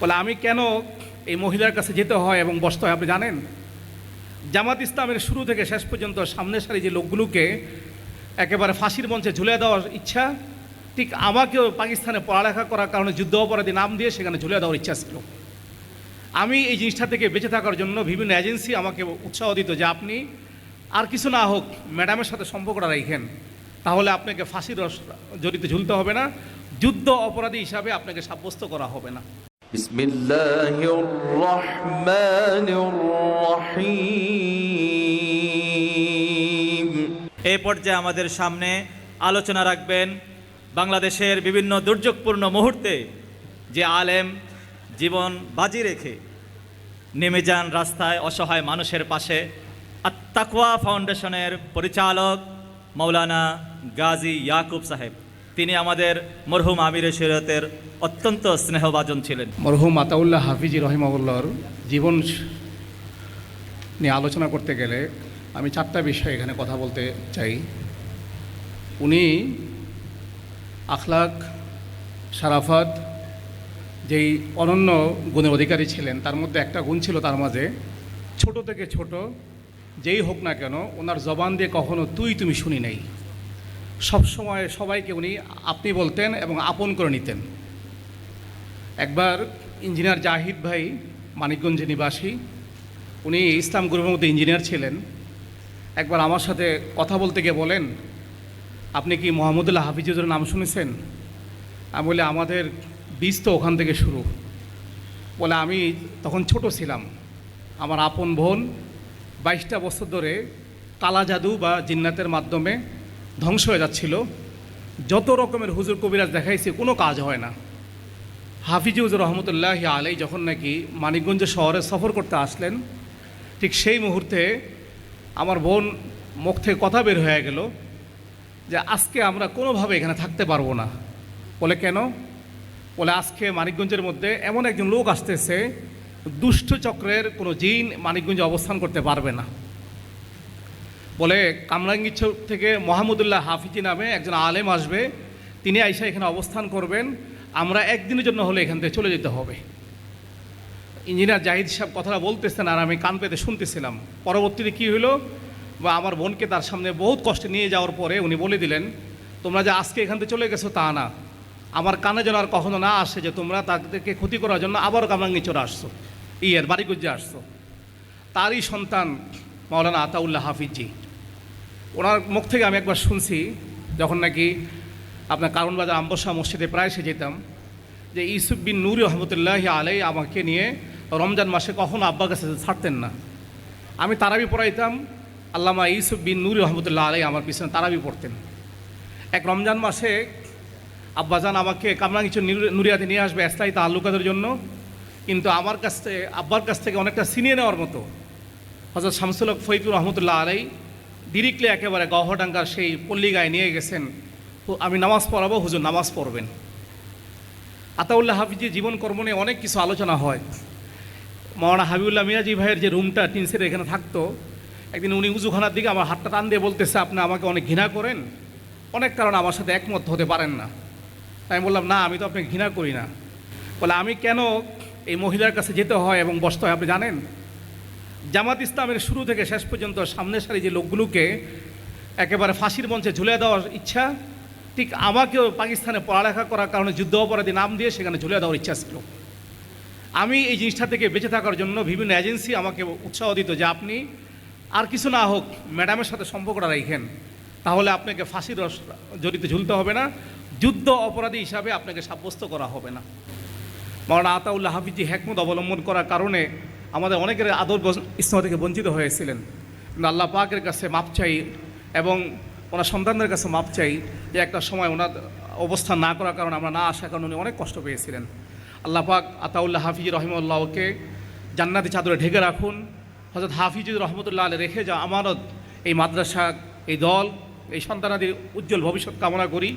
বলে, আমি কেন এই মহিলার কাছে যেতে হয় এবং বসতে হয়? আপনি জানেন? জামাত ইসলামের শুরু থেকে শেষ পর্যন্ত সামনের সারি যে লোকগুলোকে একেবারে ফাঁসির মঞ্চে ঝুলে দেওয়ার ইচ্ছা, ঠিক আমাকেও পাকিস্তানে পড়ালেখা করার কারণে যুদ্ধ অপরাধী নাম দিয়ে সেখানে ঝুলে দেওয়ার ইচ্ছা ছিল। আমি এই জিনিসটা থেকে বেঁচে থাকার জন্য বিভিন্ন এজেন্সি আমাকে উৎসাহ দিত যে আপনি আর কিছু না হোক ম্যাডামের সাথে সম্পর্কটা রাখেন, তাহলে আপনাকে ফাঁসির জড়িত ঝুলতে হবে না, যুদ্ধ অপরাধী হিসাবে আপনাকে সাব্যস্ত করা হবে না। بسم الله الرحمن الرحيم এই পর্যায়ে আমাদের সামনে আলোচনা রাখবেন বাংলাদেশের বিভিন্ন দুর্যোগপূর্ণ মুহূর্তে যে আলেম জীবন বাজি রেখে নেমে যান রাস্তায় অসহায় মানুষের পাশে আত্তাকওয়া ফাউন্ডেশনের পরিচালক মৌলানা গাজী ইয়াকুব সাহেব তিনি আমাদের মরহুম আমির শরীয়তের অত্যন্ত স্নেহভাজন ছিলেন। মরহুম আতাউল্লাহ হাফিজি রহিমাউল্লাহর জীবন নিয়ে আলোচনা করতে গেলে আমি চারটা বিষয়ে এখানে কথা বলতে চাই। উনি আখলাক, সারাফাত, যেই অনন্য গুণের অধিকারী ছিলেন, তার মধ্যে একটা গুণ ছিল তার মাঝে, ছোট থেকে ছোট, যেই হোক না কেন, ওনার জবান দিয়ে কখনো তুই তুমি শুনি নেই। সবসময় সবাইকে উনি আপনি বলতেন এবং আপন করে নিতেন। একবার ইঞ্জিনিয়ার জাহিদ ভাই মানিকগঞ্জ নিবাসী, উনি ইসলাম গ্রুপের মধ্যে ইঞ্জিনিয়ার ছিলেন। একবার আমার সাথে কথা বলতে গিয়ে বলেন, আপনি কি মোহাম্মদুল্লাহ হাফিজুর নাম শুনেছেন? আমি বলি, আমাদের বীজ তো ওখান থেকে শুরু। বলে, আমি তখন ছোট ছিলাম। আমার আপন বোন বাইশটা বছর ধরে কালা জাদু বা জিন্নাতের মাধ্যমে ধ্বংস হয়ে যাচ্ছিল। যত রকমের হুজুর কবিরাজ দেখাইছে, কোনো কাজ হয় না। হাফিজুজ রহমতুল্লাহ আলাই যখন নাকি মানিকগঞ্জ শহরে সফর করতে আসলেন, ঠিক সেই মুহূর্তে আমার বোন মুখ থেকে কথা বের হয়ে গেল যে, আজকে আমরা কোনোভাবে এখানে থাকতে পারব না। বলে, কেন? বলে, আজকে মানিকগঞ্জের মধ্যে এমন একজন লোক আসতেছে, দুষ্ট চক্রের কোনো জিন মানিকগঞ্জে অবস্থান করতে পারবে না। বলে কামরাঙ্গিচ্ছ থেকে মোহাম্মদুল্লাহ হাফিজি নামে একজন আলেম আসবে। তিনি আইসা এখানে অবস্থান করবেন। আমরা একদিনের জন্য হলে এখান থেকে চলে যেতে হবে। ইঞ্জিনিয়ার জাহিদ সাহেব কথাটা বলতেছেন আর আমি কান পেতে শুনতেছিলাম। পরবর্তীতে কী হলো? বা আমার বোনকে তার সামনে বহুত কষ্টে নিয়ে যাওয়ার পরে উনি বলে দিলেন, তোমরা যে আজকে এখান থেকে চলে গেছো তা না। আমার কানে যেন আর কখনো না আসে যে তোমরা তাদেরকে ক্ষতি করার জন্য আবারও কামরাঙ্গি চলে আসছো। ইয়ের বাড়িগুজ্জে আসছো। তারই সন্তান মাওলানা আতাউল্লাহ হাফিজি। ওনার মুখ থেকে আমি একবার শুনছি, যখন নাকি আপনার কারণ বাজার আম্বসা মসজিদে প্রায় সে যেতাম, যে ইউসুফ বিন নূর রহমতুল্লাহ আলাই আমাকে নিয়ে রমজান মাসে কখনো আব্বার কাছে ছাড়তেন না। আমি তারাবি পড়াইতাম, আল্লামা ইউসুফ বিন নূর রহমতুল্লাহ আলাই আমার পিছনে তারাবি পড়তেন। এক রমজান মাসে আব্বাজান আমাকে কামরাঙ্গিচর নুরিয়াতে নিয়ে আসবে এসলাই তাল্লুকাদের জন্য, কিন্তু আমার কাছ থেকে আব্বার কাছ থেকে অনেকটা সিনিয়ে নেওয়ার মতো। হজরত শামসুল ফৈকুর রহমতুল্লাহ আলাই ডিরেক্টলি একেবারে গহডাঙ্গার সেই পল্লিগায় নিয়ে গেছেন। আমি নামাজ পড়াবো, হুজুর নামাজ পড়বেন। আতাউল্লাহ হাফিজির জীবন কর্ম নিয়ে অনেক কিছু আলোচনা হয়। মৌলানা হাবিবুল্লাহ মিয়াজি ভাইয়ের যে রুমটা টিনসের এখানে থাকতো, একদিন উনি উজুখানার দিকে আমার হাতটা টান দিয়ে বলতেছে, আপনি আমাকে অনেক ঘৃণা করেন। অনেক কারণে আমার সাথে একমত হতে পারেন না। তাই আমি বললাম, না, আমি তো আপনাকে ঘৃণা করি না। বলে, আমি কেন এই মহিলার কাছে যেতে হয় এবং বসতে হয়, আপনি জানেন? জামাত ইসলামের শুরু থেকে শেষ পর্যন্ত সামনের সারি যে লোকগুলোকে একেবারে ফাঁসির মঞ্চে ঝুলে দেওয়ার ইচ্ছা, ঠিক আমাকেও পাকিস্তানে পড়ালেখা করার কারণে যুদ্ধ অপরাধী নাম দিয়ে সেখানে ঝুলে দেওয়ার ইচ্ছা ছিল। আমি এই জিনিসটা থেকে বেঁচে থাকার জন্য বিভিন্ন এজেন্সি আমাকে উৎসাহ দিত যে আপনি আর কিছু না হোক ম্যাডামের সাথে সম্পর্কটা রাখেন, তাহলে আপনাকে ফাঁসির জড়িতে ঝুলতে হবে না, যুদ্ধ অপরাধী হিসাবে আপনাকে সাব্যস্ত করা হবে না। মৌলানা আতাউল্লাহ হাফিজি হ্যাকমত অবলম্বন করার কারণে আমাদের অনেকের আদর ইসলাম থেকে বঞ্চিত হয়েছিলেন। কিন্তু আল্লাহ পাকের কাছে মাপ চাই এবং ওনার সন্তানদের কাছে মাপ চাই যে একটা সময় ওনার অবস্থান না করার কারণে আমরা না আসার কারণে উনি অনেক কষ্ট পেয়েছিলেন। আল্লাহ পাক আতাউল্লাহ হাফিজ রহিমউল্লাহকে জান্নাতি চাদরে ঢেকে রাখুন। হজরত হাফিজুর রহমতুল্লাহ আলী রেখে যা আমানত এই মাদ্রাসা এই দল, এই সন্তানাদের উজ্জ্বল ভবিষ্যৎ কামনা করি।